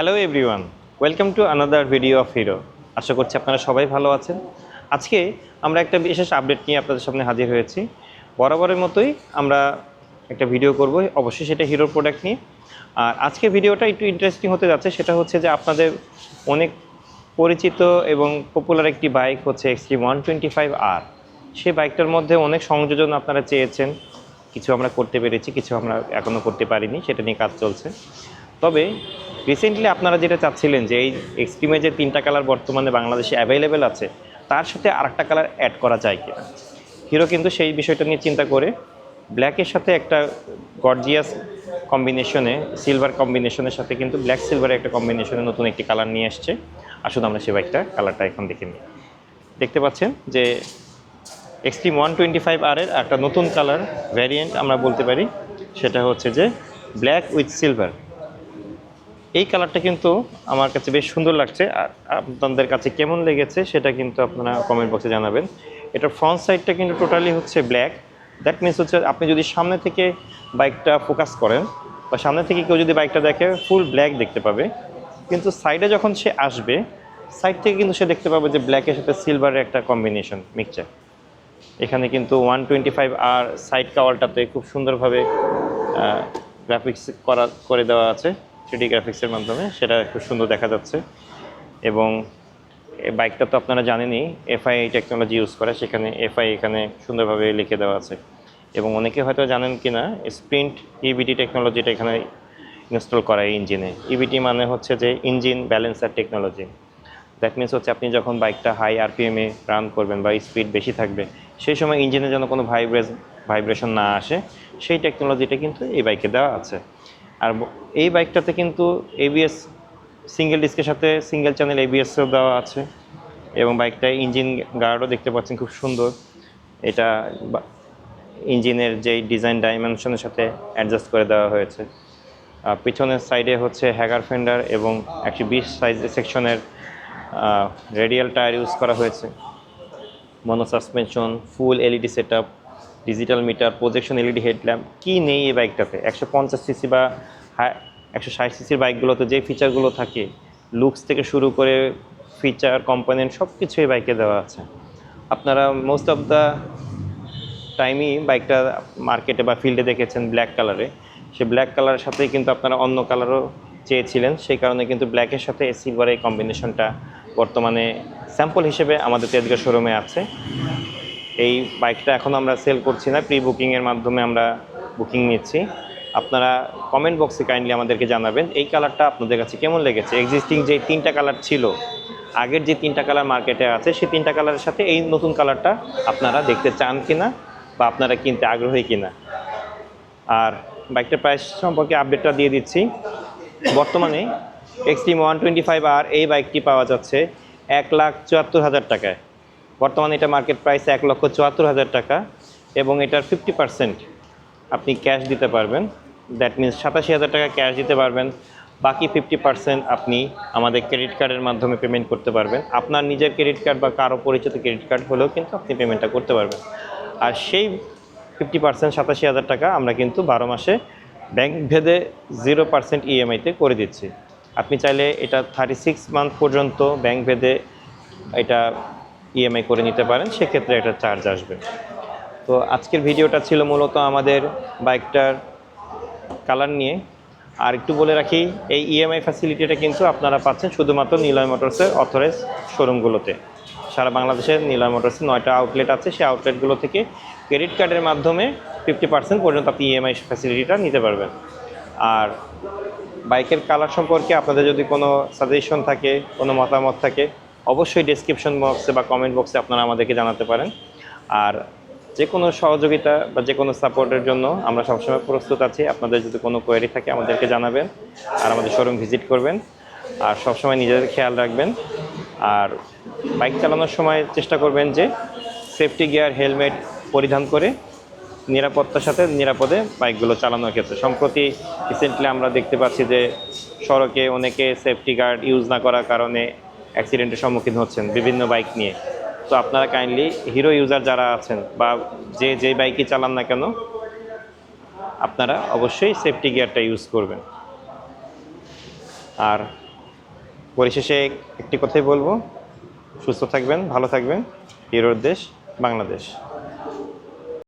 Hello everyone, welcome to another video of Hero. আশা করছি আপনারা সবাই ভালো আছেন। আজকে আমরা একটা বিশেষ আপডেট নিয়ে আপনাদের সামনে হাজির হয়েছি। বরাবরের মতোই আমরা একটা ভিডিও করব, অবশ্যই সেটা হিরোর প্রোডাক্ট নিয়ে। আর আজকে ভিডিওটা একটু ইন্টারেস্টিং হতে যাচ্ছে, সেটা হচ্ছে যে আপনাদের অনেক পরিচিত এবং পপুলার একটি বাইক হচ্ছে Xtreme one twenty five R সেই বাইকটার মধ্যে অনেক সংযোজন আপনারা চেয়েছেন। কিছু আমরা করতে পেরেছি, কিছু আমরা এখনও করতে পারিনি, সেটা নিয়ে কাজ চলছে। তবে রিসেন্টলি আপনারা যেটা চাচ্ছিলেন যে এই এক্সট্রিমে যে তিনটা কালার বর্তমানে বাংলাদেশে অ্যাভেলেবেল আছে, তার সাথে আরেকটা কালার অ্যাড করা যায় কিনা? হিরো কিন্তু সেই বিষয়টা নিয়ে চিন্তা করে ব্ল্যাকের সাথে একটা গর্জিয়াস কম্বিনেশনে সিলভার কম্বিনেশনের সাথে কিন্তু ব্ল্যাক সিলভারের একটা কম্বিনেশনে নতুন একটি কালার নিয়ে এসছে আসুন আমরা সে বাইকটা কালারটা এখন দেখে নিই। দেখতে পাচ্ছেন যে Xtreme one twenty five R এর একটা নতুন কালার ভ্যারিয়েন্ট আমরা বলতে পারি, সেটা হচ্ছে যে ব্ল্যাক উইথ সিলভার এই কালারটা কিন্তু আমার কাছে বেশ সুন্দর লাগছে। আর আপনাদের কাছে কেমন লেগেছে সেটা কিন্তু আপনারা কমেন্ট বক্সে জানাবেন। এটা ফ্রন্ট সাইডটা কিন্তু টোটালি হচ্ছে ব্ল্যাক দ্যাট মিনস হচ্ছে আপনি যদি সামনে থেকে বাইকটা ফোকাস করেন বা সামনে থেকে কেউ যদি বাইকটা দেখে ফুল ব্ল্যাক দেখতে পাবে। কিন্তু সাইডে যখন সে আসবে সাইড থেকে কিন্তু সে দেখতে পাবে যে ব্ল্যাকের সাথে সিলভারের একটা কম্বিনেশন মিক্সচার এখানে কিন্তু one twenty five R side কাওয়ারটাতে খুব সুন্দরভাবে গ্রাফিক্স করা, করে দেওয়া আছে। থ্রিডি গ্রাফিক্সের মাধ্যমে, সেটা খুব সুন্দর দেখা যাচ্ছে। এবং বাইকটা তো আপনারা জানেনই এফআই টেকনোলজি ইউজ করে, সেখানে এফআই এখানে সুন্দরভাবে লিখে দেওয়া আছে। এবং অনেকে হয়তো জানেন কি না স্প্রিন্ট ইবিটি টেকনোলজিটা এখানে ইনস্টল করা এই ইঞ্জিনে ইবিটি মানে হচ্ছে যে engine balancer technology that means হচ্ছে আপনি যখন বাইকটা হাই আরপিএমে রান করবেন বা স্পিড বেশি থাকবে, সেই সময় ইঞ্জিনে যেন কোনো ভাইব্রেস ভাইব্রেশন না আসে, সেই টেকনোলজিটা কিন্তু এই বাইকে দেওয়া আছে। আর এই বাইকটাতে কিন্তু এবিএস সিঙ্গেল ডিস্কের সাথে সিঙ্গেল চ্যানেল এবিএসও দেওয়া আছে এবং বাইকটায় ইঞ্জিন গার্ডও দেখতে পাচ্ছেন খুব সুন্দর। এটা ইঞ্জিনের যেই ডিজাইন ডাইমেনশনের সাথে অ্যাডজাস্ট করে দেওয়া হয়েছে। পিছনের সাইডে হচ্ছে হ্যাগার ফেন্ডার এবং একশো বিশ সাইজ সেকশনের রেডিয়াল টায়ার ইউজ করা হয়েছে। Mono suspension full LED set up digital meter projection LED headlamp কী নেই এই বাইকটাতে? একশো পঞ্চাশ সিসি বা একশো ষাট সিসির বাইকগুলোতে যে ফিচারগুলো থাকে লুকস থেকে শুরু করে ফিচার কম্পোনেন্ট সব কিছু এই বাইকে দেওয়া আছে। আপনারা মোস্ট অফ দ্য টাইমই বাইকটা মার্কেটে বা ফিল্ডে দেখেছেন ব্ল্যাক কালারে সে ব্ল্যাক কালারের সাথেই কিন্তু আপনারা অন্য কালারও চেয়েছিলেন। সেই কারণে কিন্তু ব্ল্যাকের সাথে সিলভারের কম্বিনেশনটা বর্তমানে স্যাম্পল হিসেবে আমাদের তেজগাঁ শোরুমে আছে। এই বাইকটা এখন আমরা সেল করছি না প্রি বুকিংয়ের মাধ্যমে আমরা বুকিং নিচ্ছি। আপনারা কমেন্ট বক্সে কাইন্ডলি আমাদেরকে জানাবেন, এই কালারটা আপনাদের কাছে কেমন লেগেছে? এক্সিস্টিং যে তিনটা কালার ছিল, আগের যে তিনটা কালার মার্কেটে আছে, সেই তিনটা কালারের সাথে এই নতুন কালারটা আপনারা দেখতে চান কিনা বা আপনারা কিনতে আগ্রহী কিনা। আর বাইকটার প্রাইস সম্পর্কে আপডেটটা দিয়ে দিচ্ছি। বর্তমানে Xtreme one twenty five R এই বাইকটি পাওয়া যাচ্ছে এক লাখ চুয়াত্তর হাজার টাকায়। বর্তমানে এটা মার্কেট প্রাইস এক লক্ষ চুয়াত্তর হাজার টাকা এবং এটার ফিফটি পার্সেন্ট আপনি ক্যাশ দিতে পারবেন। দ্যাট মিনস সাতাশি হাজার টাকা ক্যাশ দিতে পারবেন। বাকি ফিফটি পার্সেন্ট আপনি আমাদের ক্রেডিট কার্ডের মাধ্যমে পেমেন্ট করতে পারবেন। আপনার নিজের ক্রেডিট কার্ড বা কারও পরিচিত ক্রেডিট কার্ড হলেও কিন্তু আপনি পেমেন্টটা করতে পারবেন। আর সেই ফিফটি পার্সেন্ট সাতাশি হাজার টাকা আমরা কিন্তু বারো মাসে ব্যাংক ভেদে জিরো পার্সেন্ট ইএমআইতে করে দিচ্ছি। আপনি চাইলে এটা থার্টি সিক্স মান্থ পর্যন্ত ব্যাংক ভেদে এটা ইএমআই করে নিতে পারেন, সেক্ষেত্রে একটা চার্জ আসবে। তো আজকের ভিডিওটা ছিল মূলত আমাদের বাইকটার কালার নিয়ে। আর একটু বলে রাখি, এই ইএমআই ফ্যাসিলিটিটা কিন্তু আপনারা পাচ্ছেন শুধুমাত্র নিলয় মোটরসের অথরাইজ শোরুমগুলোতে সারা বাংলাদেশের নিলয় মোটরসের নয়টা আউটলেট আছে, সেই আউটলেটগুলো থেকে ক্রেডিট কার্ডের মাধ্যমে ফিফটি পার্সেন্ট পর্যন্ত আপনি ইএমআই ফ্যাসিলিটিটা নিতে পারবেন। আর বাইকের কালার সম্পর্কে আপনাদের যদি কোনো সাজেশন থাকে, কোনো মতামত থাকে অবশ্যই ডেসক্রিপশন বক্সে বা কমেন্ট বক্সে আপনারা আমাদেরকে জানাতে পারেন। আর যে কোনো সহযোগিতা বা যে কোনো সাপোর্টের জন্য আমরা সবসময় প্রস্তুত আছি। আপনাদের যদি কোনো কোয়েরি থাকে আমাদেরকে জানাবেন আর আমাদের শোরুম ভিজিট করবেন। আর সবসময় নিজেদের খেয়াল রাখবেন। আর বাইক চালানোর সময় চেষ্টা করবেন যে সেফটি গিয়ার হেলমেট পরিধান করে নিরাপত্তার সাথে নিরাপদে বাইকগুলো চালানোর ক্ষেত্রে। সম্প্রতি রিসেন্টলি আমরা দেখতে পাচ্ছি যে সড়কে অনেকে সেফটি গার্ড ইউজ না করার কারণে অ্যাক্সিডেন্টের সম্মুখীন হচ্ছেন বিভিন্ন বাইক নিয়ে। তো আপনারা কাইন্ডলি হিরো ইউজার যারা আছেন বা যে যে বাইকই চালান না কেন, আপনারা অবশ্যই সেফটি গিয়ারটা ইউজ করবেন। আর পরিশেষে একটি কথাই বলব, সুস্থ থাকবেন, ভালো থাকবেন। হিরোর দেশ, বাংলাদেশ।